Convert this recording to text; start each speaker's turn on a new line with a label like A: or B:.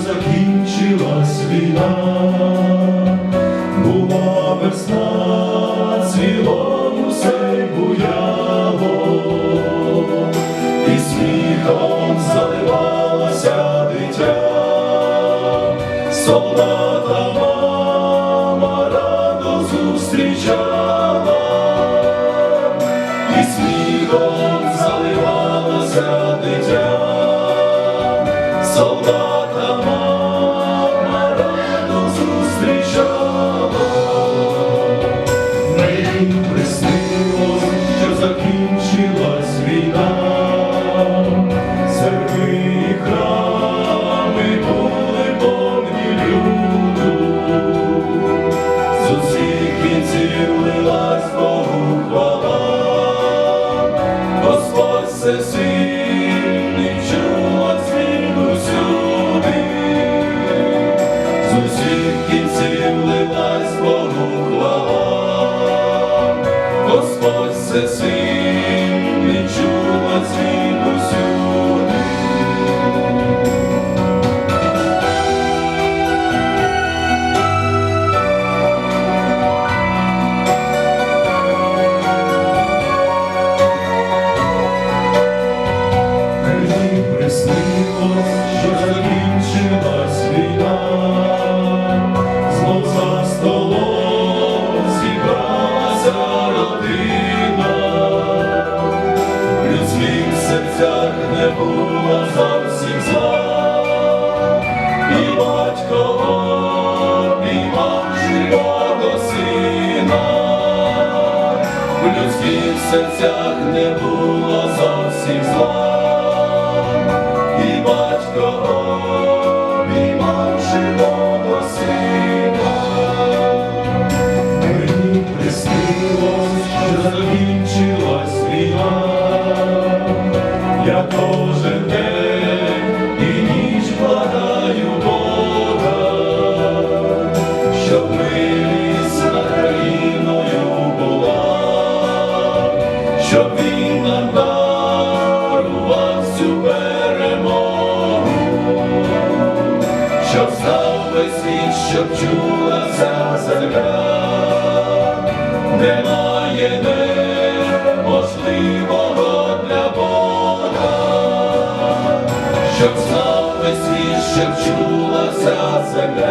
A: закінчилась війна, була весна, цвіло усе буяло, і сміхом заливалася дитя, солдата Господь всесильний чула світ усюди, з усіх кінців лилась Богу хвала, Господь всесильний не було зовсім зла, і батько обіймав живого сина, в людських серцях не було зовсім зла. І батько Я кожен ніч благаю Бога, щоб милість над країною була, щоб він нам дарував всю перемогу, щоб знав весь світ, щоб чула вся земля, щоб знав весь світ, щоб чула вся земля.